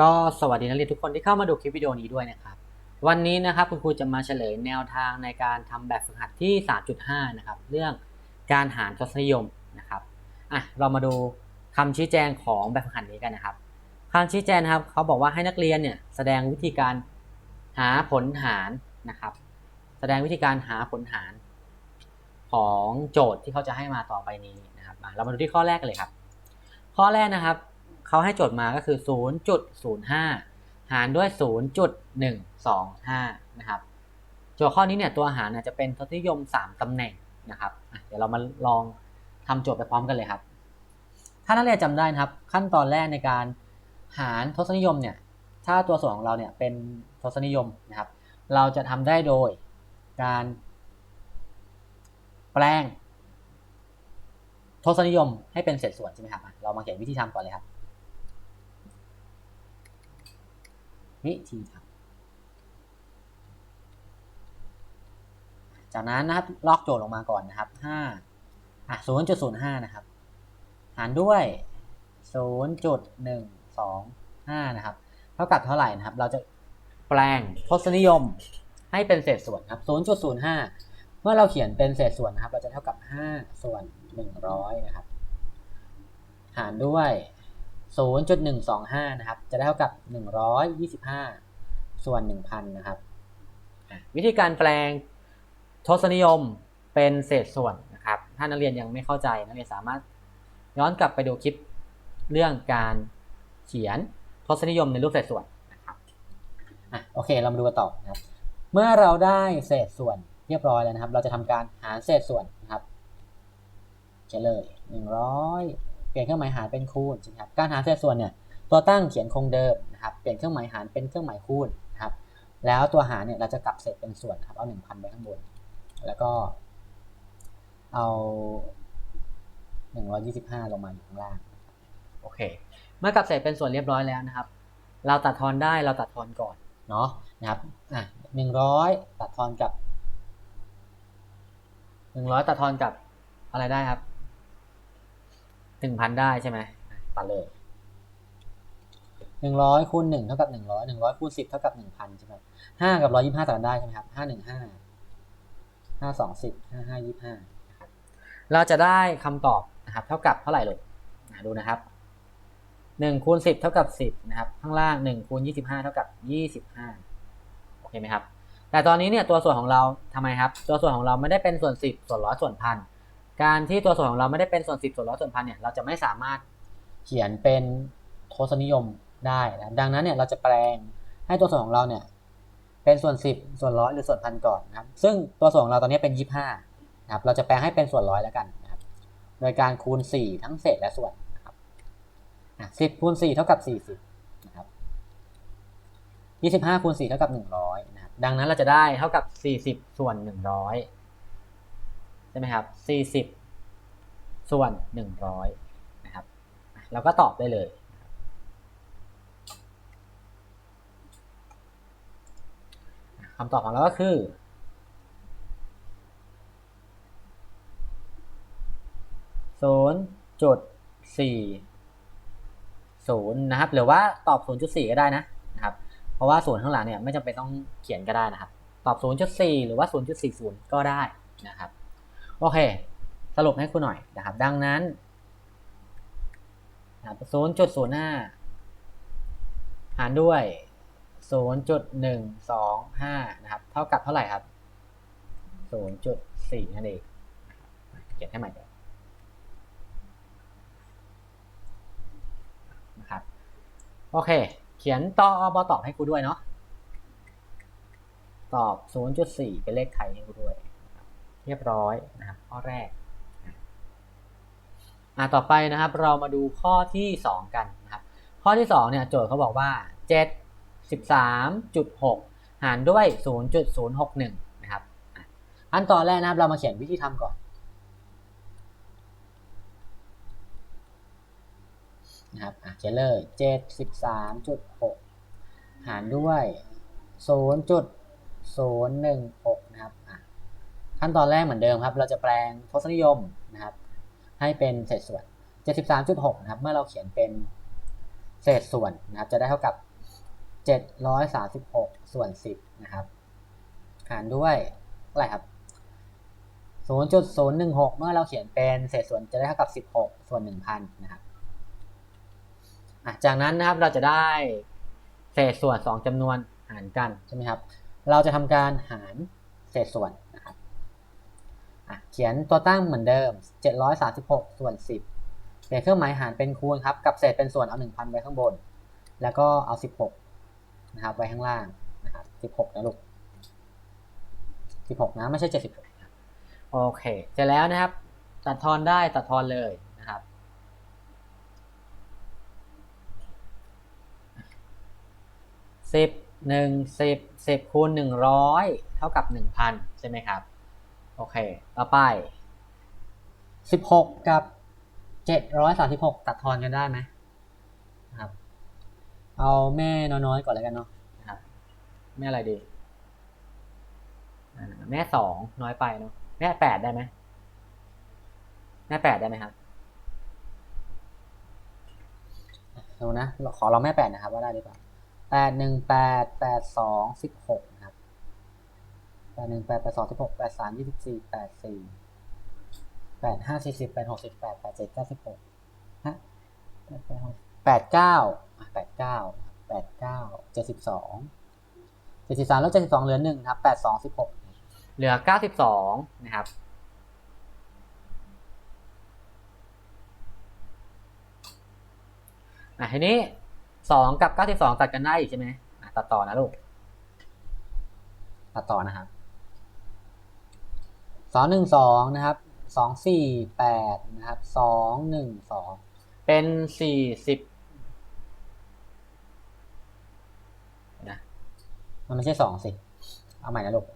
ก็สวัสดีนักเรียนทุกคนที่เข้ามาดูคลิปวิดีโอนี้ด้วยนะครับ วันนี้นะครับคุณครูจะมาเฉลยแนวทางในการทำแบบฝึกหัดที่ 3.5 นะครับ เรื่องการหารทศนิยมนะครับอะเรามาดูคำชี้แจงของแบบฝึกหัดนี้กันนะครับคำชี้แจงนะครับเขาบอกว่าให้นักเรียนเนี่ยแสดงวิธีการหาผลหารนะครับ แสดงวิธีการหาผลหารของโจทย์ที่เขาจะให้มาต่อไปนี้นะครับอะเรามาดูที่ข้อแรกกันเลยครับ ข้อแรกนะครับ เขาให้โจทย์มาก็คือ 0.05 หารด้วย 0.125 นะครับ โจทย์ข้อนี้เนี่ยตัวหารจะเป็นทศนิยม 3 ตำแหน่งนะครับเดี๋ยวเรามาลองทำโจทย์ไปพร้อมกันเลยครับ ถ้านักเรียนจำได้นะครับ ขั้นตอนแรกในการหารทศนิยมเนี่ย ถ้าตัวส่วนของเราเนี่ยเป็นทศนิยมนะครับ เราจะทำได้โดยการแปลงทศนิยมให้เป็นเศษส่วนใช่ไหมครับ เรามาเขียนวิธีทำก่อนเลยครับ วิธีทำจากนั้นนะครับลอกโจทย์ลงมาก่อนนะครับ5อะ0.05นะครับ หารด้วย0.125นะครับ เท่ากับเท่าไหร่นะครับ เราจะแปลงทศนิยมให้เป็นเศษส่วนครับ0.05เมื่อเราเขียนเป็นเศษส่วนนะครับ เราจะเท่ากับ5ส่วน100นะครับ หารด้วย 0.125 นะครับ จะได้เท่ากับ 125 ส่วน 1,000 นะครับ วิธีการแปลงทศนิยมเป็นเศษส่วนนะครับ ถ้านักเรียนยังไม่เข้าใจ นักเรียนสามารถย้อนกลับไปดูคลิปเรื่องการเขียนทศนิยมในรูปเศษส่วนนะครับอะโอเค เรามาดูกันต่อนะครับ เมื่อเราได้เศษส่วนเรียบร้อยแล้วนะครับ เราจะทำการหารเศษส่วนนะครับเขียนเลย100 เปลี่ยนเครื่องหมายหารเป็นคูณใช่ไหมครับการหารเศษส่วนเนี่ยตัวตั้งเขียนคงเดิมนะครับเปลี่ยนเครื่องหมายหารเป็นเครื่องหมายคูณนะครับแล้วตัวหารเนี่ยเราจะกลับเศษเป็นส่วนนะครับเอา1,000ไว้ข้างบน แล้วก็เอา125ลงมาอยู่ข้างล่างนะครับโอเค เมื่อกลับเศษเป็นส่วนเรียบร้อยแล้วนะครับ เราตัดทอนได้เราตัดทอนก่อนเนาะนะครับอะ100ตัดทอนกับ100ตัดทอนกับอะไรได้ครับ หนึ่งพันได้ใช่ไหมตัดเลยหนึ่งร้อยคูณหนึ่งเท่ากับหนึ่งร้อยหนึ่งร้อยคูณสิบเท่ากับหนึ่งพันใช่ไหมห้ากับร้อยยี่ห้าตัดกันได้ใช่ไหมครับห้าหนึ่งห้าห้าสองสิบห้าห้ายี่ห้านะครับเราจะได้คำตอบนะครับ เท่ากับเท่าไหร่ลูกอะดูนะครับหนึ่งคูณสิบเท่ากับสิบนะครับ ข้างล่างหนึ่งคูณยี่สิบห้าเท่ากับยี่สิบห้าโอเคไหมครับ แต่ตอนนี้เนี่ยตัวส่วนของเราทำไมครับ ตัวส่วนของเราไม่ได้เป็นส่วนสิบส่วนร้อยส่วนพัน การที่ตัวส่วนของเราไม่ได้เป็นส่วนสิบส่วนร้อยส่วนพันเนี่ยเราจะไม่สามารถเขียนเป็นทศนิยมได้นะดังนั้นเนี่ยเราจะแปลงให้ตัวส่วนของเราเนี่ยเป็นส่วนสิบส่วนร้อยหรือส่วนพันก่อนนะครับ ซึ่งตัวส่วนของเราตอนนี้เป็นยี่ห้านะครับ เราจะแปลงให้เป็นส่วนร้อยแล้วกันนะครับ โดยการคูณสี่ทั้งเศษและส่วนนะครับสิบคูณสี่เท่ากับสี่สิบนะครับยี่สิบห้าคูณสี่เท่ากับหนึ่งร้อยนะครับ ดังนั้นเราจะได้เท่ากับสี่สิบส่วนหนึ่งร้อย ใช่ไหมครับสี่สิบส่วนหนึ่งร้อยนะครับ เราก็ตอบได้เลยคำตอบของเราก็คือศูนย์จุดสี่ศูนย์นะครับ หรือว่าตอบศูนย์จุดสี่ก็ได้นะนะครับ เพราะว่าศูนย์ข้างหลังเนี่ยไม่จำเป็นต้องเขียนก็ได้นะครับ ตอบศูนย์จุดสี่หรือว่าศูนย์จุดสี่ศูนย์ก็ได้นะครับ โอเค สรุปให้คุณหน่อยนะครับ ดังนั้นศูนย์จุดศูนย์ห้าหารด้วยศูนย์จุดหนึ่งสองห้านะครับ เท่ากับเท่าไหร่ครับศูนย์จุดสี่นั่นเองเขียนให้ใหม่เดี๋ยวนะครับ โอเค เขียนต่อบอตอบให้กูด้วยเนาะ ตอบ 0.4 เป็นเลขไทยให้กูด้วย เรียบร้อยนะครับข้อแรกอ่าต่อไปนะครับ เรามาดูข้อที่ 2 กันนะครับ ข้อที่2เนี่ยโจทย์เขาบอกว่า 7 13.6 หารด้วย 0.061 นะครับอันตอนแรกนะครับเรามาเขียนวิธีทำก่อนนะครับเขียนเลย 73.6 หารด้วย 0.016นะครับ ขั้นตอนแรกเหมือนเดิมครับ เราจะแปลงทศนิยมนะครับ ให้เป็นเศษส่วน 73.6นะครับ เมื่อเราเขียนเป็นเศษส่วนนะครับ จะได้เท่ากับเจ็ดร้อยสามสิบหกส่วนสิบนะครับ หารด้วยเท่าไหร่ครับศูนย์จุดศูนย์หนึ่งหกเมื่อเราเขียนเป็นเศษส่วนจะได้เท่ากับสิบหกส่วนหนึ่งพันนะครับจากนั้นนะครับเราจะได้เศษส่วนสองจำนวนหารกันใช่ไหมครับ เราจะทำการหารเศษส่วน อะเขียนตัวตั้งเหมือนเดิม 736 ส่วน 10เปลี่ยนเครื่องหมายหารเป็นคูณครับ กับเศษเป็นส่วนเอา 1,000 ไว้ข้างบน แล้วก็เอา 16 นะครับ ไว้ข้างล่างนะครับ16 นะลูก 16 นะ ไม่ใช่ 76ครับโอเค เสร็จแล้วนะครับ ตัดทอนได้ตัดทอนเลยนะครับสิบหนึ่งสิบสิบคูณหนึ่งร้อยเท่ากับหนึ่งพันใช่ไหมครับ โอเค ต่อไปสิบหกกับเจ็ดร้อยสามสิบหกตัดทอนกันได้ไหมนะครับ เอาแม่น้อยๆก่อนแล้วกันเนาะนะครับ แม่อะไรดี แม่สองน้อยไปเนาะแม่แปดได้ไหมแม่แปดได้ไหมครับดูนะ ขอเราแม่แปดนะครับ ว่าได้หรือเปล่าแปดหนึ่งแปดแปดสองสิบหก แปดหนึ่งแปดแปดสองสิบหกแปดสามยี่สิบสี่แปดสี่แปดห้าสี่สิบแปดหกสิบแปดแปดเจ็ดเก้าสิบหกฮะแปดแปดหกแปดเก้าแปดเก้าแปดเก้าเจ็ดสิบสองเจ็ดสิบสามแล้วเจ็ดสิบสองเหลือหนึ่งครับแปดสองสิบหกเหลือเก้าสิบสองนะครับอะทีนี้สองกับเก้าสิบสองตัดกันได้อีกใช่ไหมอะตัดต่อนะลูก ตัดต่อนะครับ สองหนึ่งสองนะครับสองสี่แปดนะครับสองหนึ่งสองเป็นสี่สิบนะมันไม่ใช่สองสิ เอาใหม่นะลูก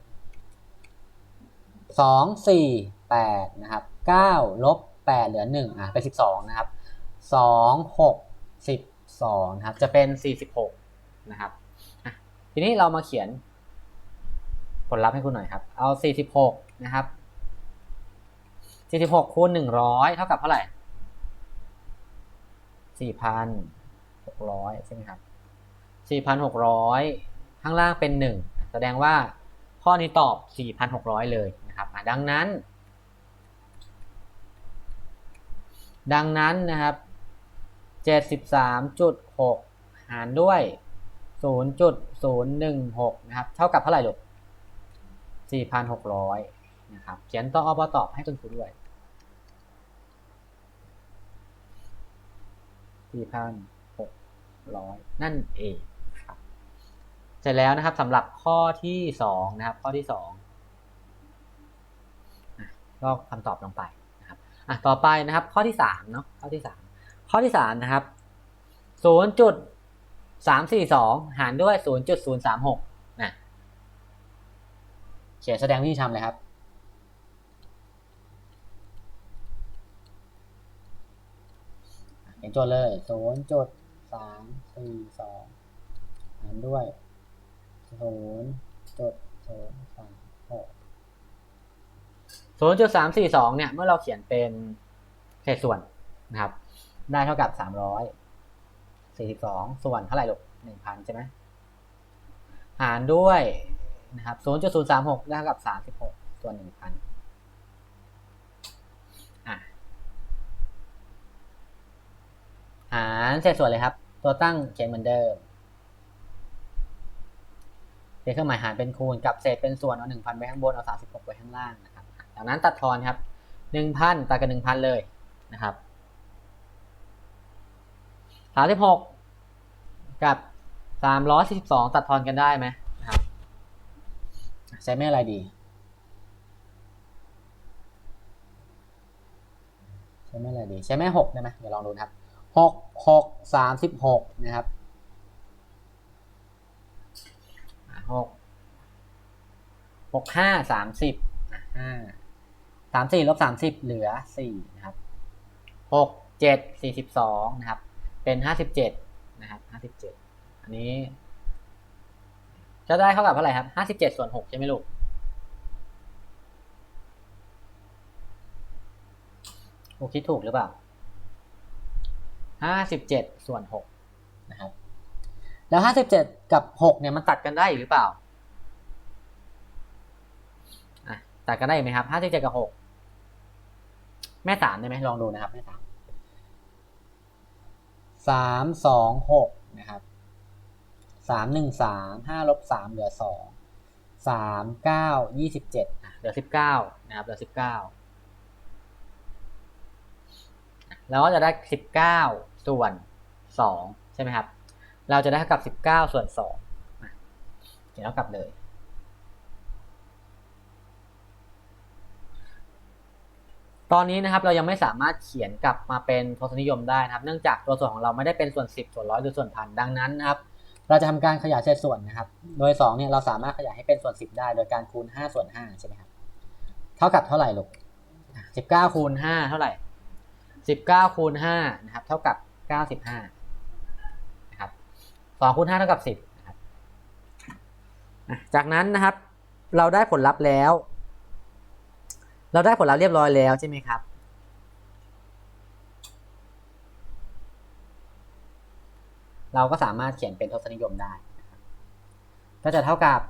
สองสี่แปดนะครับเก้าลบแปดเหลือหนึ่งอะเป็นสิบสองนะครับสองหกสิบสองนะครับ จะเป็นสี่สิบหกนะครับอะทีนี้เรามาเขียนผลลัพธ์ให้คุณหน่อยครับ เอาสี่สิบหกนะครับ สี่สิบหกคูณหนึ่งร้อยเท่ากับเท่าไหร่สี่พันหกร้อยใช่ไหมครับสี่พันหกร้อยข้างล่างเป็นหนึ่งแสดงว่าข้อนี้ตอบสี่พันหกร้อยเลยนะครับดังนั้น ดังนั้นนะครับเจ็ดสิบสามจุดหกหารด้วยศูนย์จุดศูนย์หนึ่งหกนะครับ เท่ากับเท่าไหร่ลูกสี่พันหกร้อย นะครับเขียนต่ออบตอบให้คุณครูด้วยสี่พันหกร้อยนั่นเองครับเสร็จแล้วนะครับสำหรับข้อที่สองนะครับข้อที่สองก็คำตอบลงไปนะครับอะต่อไปนะครับข้อที่สามเนาะข้อที่สามข้อที่สามนะครับศูนย์จุดสามสี่สองหารด้วยศูนย์จุดศูนย์สามหกนะเขียนแสดงวิธีทำเลยครับ เขียนโจทย์เลยศูนย์จุดสามสี่สองหารด้วยศูนย์จุดศูนย์สามหกศูนย์จุดสามสี่สองเนี่ย เมื่อเราเขียนเป็นเศษส่วนนะครับ ได้เท่ากับสามร้อยสี่สิบสองส่วนเท่าไหร่ลูกหนึ่งพันใช่ไหมหารด้วยนะครับศูนย์จุดศูนย์สามหกได้เท่ากับสามสิบหกส่วนหนึ่งพันอะ หารเศษส่วนเลยครับ ตัวตั้งเขียนเหมือนเดิมเป็นเครื่องหมายหารเป็นคูณกับเศษเป็นส่วนเอาหนึ่งพันไว้ข้างบนเอาสามสิบหกไว้ข้างล่างนะครับจากนั้นตัดทอนครับหนึ่งพันตัดกับหนึ่งพันเลยนะครับสามสิบหกกับสามร้อยสี่สิบสองตัดทอนกันได้ไหมนะครับใช้แม่อะไรดีใช้แม่อะไรดี ใช้แม่หกได้ไหมเดี๋ยวลองดูครับ หกหกสามสิบหกนะครับหกหกห้าสามสิบห้าสามสี่ลบสามสิบเหลือสี่นะครับหกเจ็ดสี่สิบสองนะครับ เป็นห้าสิบเจ็ดนะครับห้าสิบเจ็ดอันนี้ จะได้เท่ากับเท่าไหร่ครับห้าสิบเจ็ดส่วนหกใช่ไหมลูกโอคิดถูกหรือเปล่า ห้าสิบเจ็ดส่วนหกนะครับ แล้วห้าสิบเจ็ดกับหกเนี่ยมันตัดกันได้อีกหรือเปล่าอะตัดกันได้ไหมครับห้าสิบเจ็ดกับหกแม่สามได้ไหมลองดูนะครับแม่สามสามสองหกนะครับสามหนึ่งสามห้าลบสามเหลือสองสามเก้ายี่สิบเจ็ดเหลือสิบเก้านะครับเหลือสิบเก้า แล้วก็จะได้สิบเก้าส่วนสองใช่ไหมครับ เราจะได้เท่ากับสิบเก้าส่วนสองเขียนเท่ากับเลย ตอนนี้นะครับเรายังไม่สามารถเขียนกลับมาเป็นทศนิยมได้นะครับ เนื่องจากตัวส่วนของเราไม่ได้เป็นส่วน 10 ส่วนร้อยหรือส่วนพันดังนั้นนะครับ เราจะทำการขยายเศษส่วนนะครับ โดย2เนี่ยเราสามารถขยายให้เป็นส่วน 10 ได้โดยการคูณ 5 ส่วน5ใช่ไหมครับ เท่ากับเท่าไหร่ลูก19คูณ5เท่าไหร่ 19คูณ5นะครับเท่ากับ 95นะครับ2คูณ5เท่ากับ 10นะครับจากนั้นนะครับเราได้ผลลัพธ์แล้ว เราได้ผลลัพธ์เรียบร้อยแล้วใช่ไหมครับเราก็สามารถเขียนเป็นทศนิยมได้ ก็จะเท่ากับ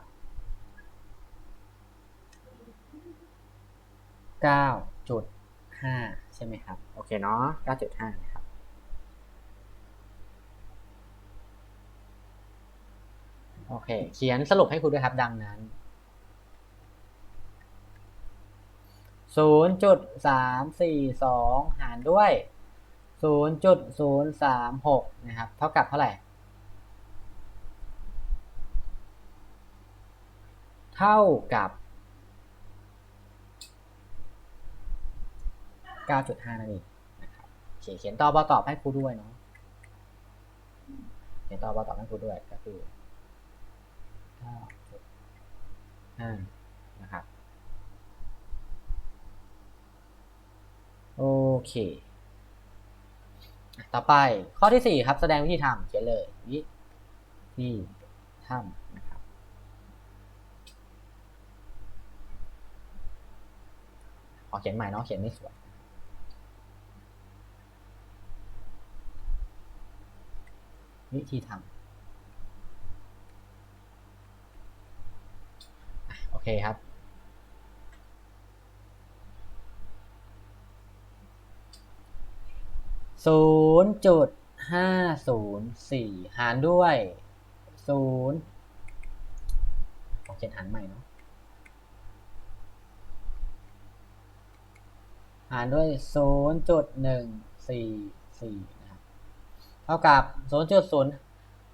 9.5 ใช่ไหมครับ โอเคเนาะ9.5นะครับโอเค เขียนสรุปให้ครูด้วยครับดังนั้นศูนย์จุดสามสี่สองหารด้วยศูนย์จุดศูนย์สามหกนะครับ เท่ากับเท่าไหร่ เท่ากับ เก้าจุดห้านั่นเองนะครับโอเคเขียนตอบอตอบให้ครูด้วยเนาะเขียนตอบอตอบให้ครูด้วยก็คือเก้าจุดห้านะครับโอเค ต่อไปข้อที่สี่ครับแสดงวิธีทำเขียนเลยวิธีทำนะครับขอเขียนใหม่เนาะเขียนไม่สวย วิธีทำโอเคครับ ศูนย์จุดห้าศูนย์สี่หารด้วยศูนย์ขอเขียนหารใหม่เนาะหารด้วยศูนย์จุดหนึ่งสี่สี่ เท่ากับศูนย์จุดศูนย์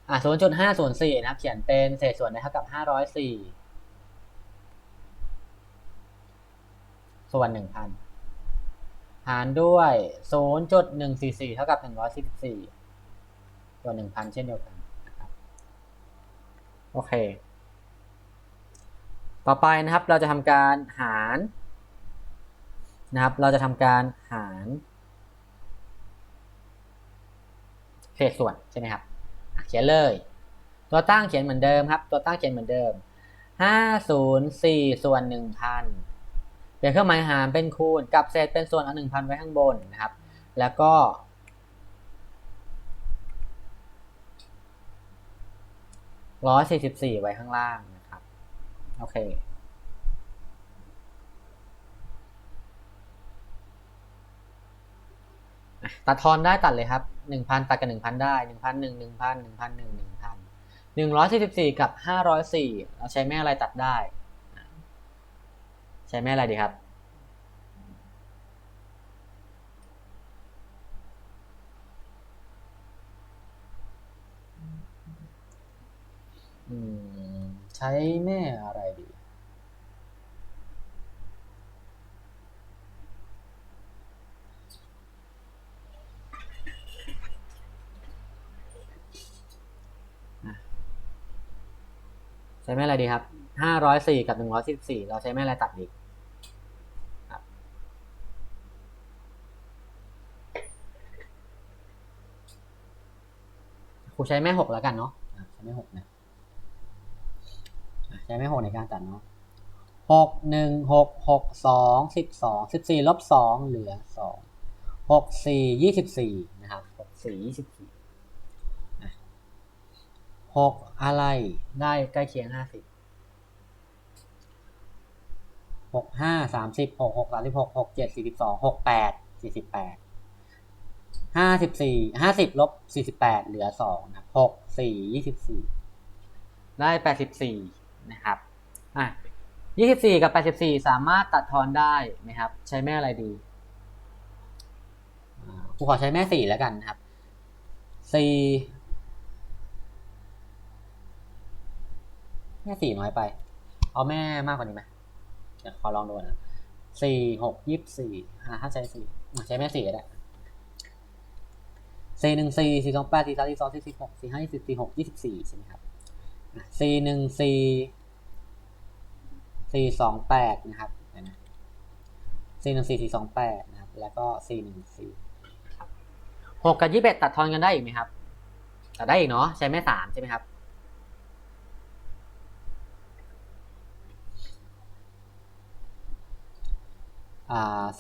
อะศูนย์จุดห้าศูนย์สี่นะครับ เขียนเป็นเศษส่วนได้เท่ากับห้าร้อยสี่ส่วนหนึ่งพันหารด้วย 0.144 เท่ากับ 144ตัว1,000 เช่นเดียวกันโอเค ต่อไปนะครับเราจะทำการหารนะครับ เราจะทำการหารเศษส่วนใช่ไหมครับเขียนเลย ตัวตั้งเขียนเหมือนเดิมครับ ตัวตั้งเขียนเหมือนเดิม504ส่วน1,000เปลี่ยนเครื่องหมายหารเป็นคูณกับเศษเป็นส่วนเอาหนึ่งพันไว้ข้างบนนะครับ แล้วก็ ร้อยสี่สิบสี่ไว้ข้างล่างนะครับ โอเค อะ ตัดทอนได้ตัดเลยครับหนึ่งพันตัดกับหนึ่งพันได้หนึ่งพันหนึ่งหนึ่งพันหนึ่งพันหนึ่งหนึ่งพันหนึ่งร้อยสี่สิบสี่กับห้าร้อยสี่เราใช้แม่อะไรตัดได้ ใช้แม่อะไรดีครับใช้แม่อะไรดี ใช้แม่อะไรดีครับห้าร้อยสี่กับหนึ่งร้อยสิบสี่เราใช้แม่อะไรตัดดีครับครูใช้แม่หกแล้วกันเนาะใช้แม่หกนะอะใช้แม่หกในการตัดเนาะหกหนึ่งหกหกสองสิบสองสิบสี่ลบสองเหลือสองหกสี่ยี่สิบสี่นะครับหกสี่ยี่สิบสี่ หกอะไรได้ใกล้เคียงห้าสิบหกห้าสามสิบหกหกสามสิบหกหกเจ็ดสี่สิบสองหกแปดสี่สิบแปดห้าสิบสี่ห้าสิบลบสี่สิบแปดเหลือสองนะครับหกสี่ยี่สิบสี่ได้แปดสิบสี่นะครับอะยี่สิบสี่กับแปดสิบสี่สามารถตัดทอนได้ไหมครับ ใช้แม่อะไรดีครูขอใช้แม่สี่แล้วกันนะครับสี่ แม่สี่น้อยไป เอาแม่มากกว่านี้ไหมเดี๋ยวขอลองดูนะสี่หกยี่สี่อ่าถ้าใช้สี่ใช้แม่สี่ก็ได้สี่หนึ่งสี่สี่สองแปดสี่สามสี่สองสี่สิบหกสี่ห้ายี่สิบสี่หกยี่สิบสี่ใช่ไหมครับสี่หนึ่งสี่สี่สองแปดนะครับเดี๋ยวนะสี่หนึ่งสี่สี่สองแปดนะครับ แล้วก็สี่หนึ่งสี่หกกับยี่สิบเอ็ดตัดทอนกันได้อีกไหมครับ ตัดได้อีกเนาะใช้แม่สามใช่ไหมครับ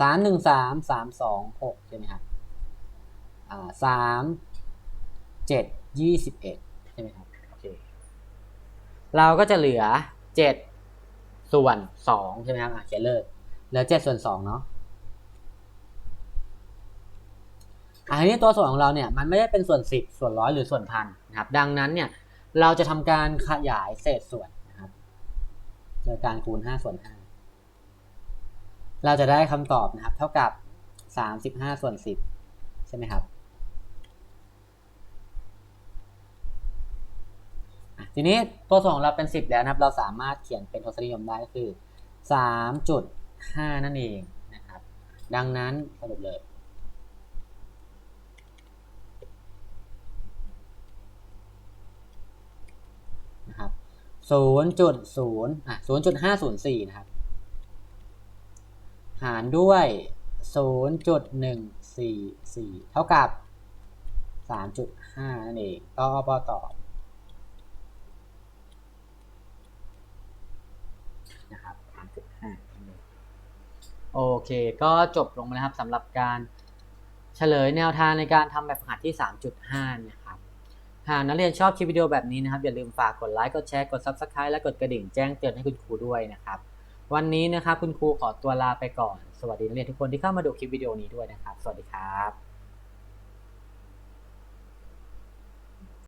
สามหนึ่งสามสามสองหกใช่ไหมครับอ่าสามเจ็ดยี่สิบเอ็ดใช่ไหมครับโอเคเราก็จะเหลือเจ็ดส่วนสองใช่ไหมครับอ่าเขียนเลยเหลือเจ็ดส่วนสองเนาะอันนี้ตัวส่วนของเราเนี่ยมันไม่ได้เป็นส่วนสิบส่วนร้อยหรือส่วนพันนะครับ ดังนั้นเนี่ยเราจะทำการขยายเศษส่วนนะครับ โดยการคูณห้าส่วนห้า เราจะได้คำตอบนะครับ เท่ากับสามสิบห้าส่วนสิบใช่ไหมครับทีนี้ตัวส่วนของเราเป็นสิบแล้วนะครับ เราสามารถเขียนเป็นทศนิยมได้ก็คือสามจุดห้านั่นเองนะครับ ดังนั้นสรุปเลยนะครับศูนย์จุดศูนย์อะศูนย์จุดห้าศูนย์สี่นะครับ หารด้วย 0.144 เท่ากับ 3.5 นั่นเองก็ปอตอบนะครับ3.5นั่นเองโอเค ก็จบลงมาแล้วครับสำหรับการเฉลยแนวทางในการทำแบบฝึกหัดที่ 3.5 นะครับ หากนักเรียนชอบคลิปวิดีโอแบบนี้นะครับ อย่าลืมฝากกดไลค์ กดแชร์ กด Subscribe และกดกระดิ่งแจ้งเตือนให้คุณครูด้วยนะครับ วันนี้นะครับคุณครูขอตัวลาไปก่อน สวัสดีนักเรียนทุกคนที่เข้ามาดูคลิปวิดีโอนี้ด้วยนะครับ สวัสดีครับ